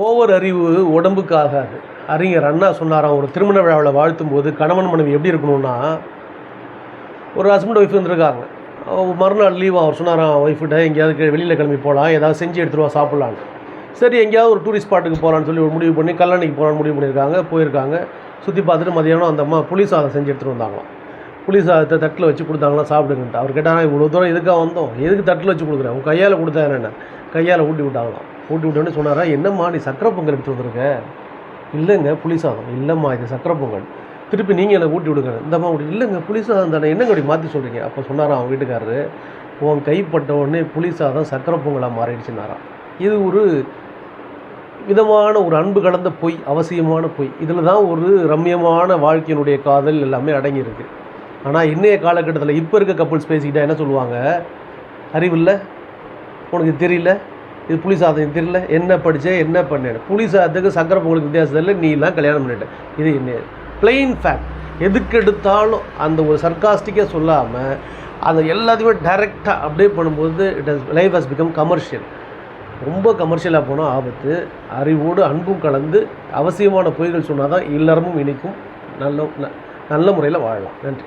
Over அறிவு உடம்புக்கு ஆகாது. அறிஞர் அண்ணா சொன்னாராம் ஒரு திருமண விழாவில் வாழ்த்தும் போது கணவன் மனைவி எப்படி இருக்கணும்னா ஒரு ஹஸ்பண்ட் ஒய்ஃப் இருந்திருக்காங்க. மறுநாள் லீவ் அவர் சொன்னாராம் ஒய்ஃப்கிட்ட எங்கேயாவது வெளியில் கிளம்பி போகலாம் ஏதாவது செஞ்சு எடுத்துகிட்டு வா சாப்பிட்லான்னு சரி எங்கேயாவது ஒரு டூரிஸ்ட் ஸ்பாட்டுக்கு போகலான்னு சொல்லி ஒரு முடிவு பண்ணி கல்லணைக்கு போகலான்னு முடிவு பண்ணியிருக்காங்க போயிருக்காங்க. சுற்றி பார்த்துட்டு மதியானம் அந்த அம்மா புளி சாதம் செஞ்சு எடுத்துகிட்டு வந்தாங்களாம். புளி சாதத்தை தட்டில் வச்சு கொடுத்தாங்களாம் சாப்பிடுங்கன்ட்டு. அவர் கேட்டாங்க இவ்வளோ தூரம் எதுக்காக வந்தோம்? எதுக்கு தட்டில் வச்சு கொடுக்குறேன் உன் கையால் கொடுத்தா என்ன கையால் ஊட்டி விட்டாங்களாம். ஊட்டி விட்டோன்னே சொன்னாரா? என்னம்மா நீ சக்கரை பொங்கல் எடுத்து வந்திருக்க? இல்லைங்க புளி சாதம். இல்லைம்மா இது சக்கரை பொங்கல். திருப்பி நீங்கள் என்னை ஊட்டி விடுங்க. இந்தம்மா அம்மா இல்லைங்க புளி சாதம் தானே. என்னங்க அப்படி மாற்றி சொல்கிறீங்க அப்போ சொன்னாராம் அவன் வீட்டுக்காரரு? உன் கைப்பட்ட உடனே புளி சாதம் சக்கரை பொங்கலாக மாறிடுச்சுனாராம் இது ஒரு விதமான ஒரு அன்பு கலந்த பொய் அவசியமான பொய். இதில் தான் ஒரு ரம்யமான வாழ்க்கையினுடைய காதல் எல்லாமே அடங்கியிருக்கு. ஆனால் இன்றைய காலகட்டத்தில் இப்போ இருக்க கப்புள்ஸ் பேசிக்கிட்டால் என்ன சொல்லுவாங்க? அறிவில்லை உனக்கு தெரியல? இது புலி சாதம் தெரியல. என்ன படித்தே என்ன பண்ணேன் புலி சாதத்துக்கு சக்கரை பொங்கலுக்கு வித்தியாசம் இல்லை நீ எல்லாம் கல்யாணம் பண்ணிட்டேன் இது என்ன? பிளெயின் ஃபேக்ட் எதுக்கு எடுத்தாலும் அந்த ஒரு சர்க்காஸ்டிக்காக சொல்லாமல் அந்த எல்லாத்தையுமே டைரெக்டாக அப்படியே பண்ணும்போது it has life has become commercial ரொம்ப கமர்ஷியலாக போனால் ஆபத்து. அறிவோடு அன்பும் கலந்து அவசியமான பொய்கள் சொன்னால் தான் இல்லறமும் இனிக்கும் நல்ல ந- நல்ல முறையில் வாழலாம். நன்றி.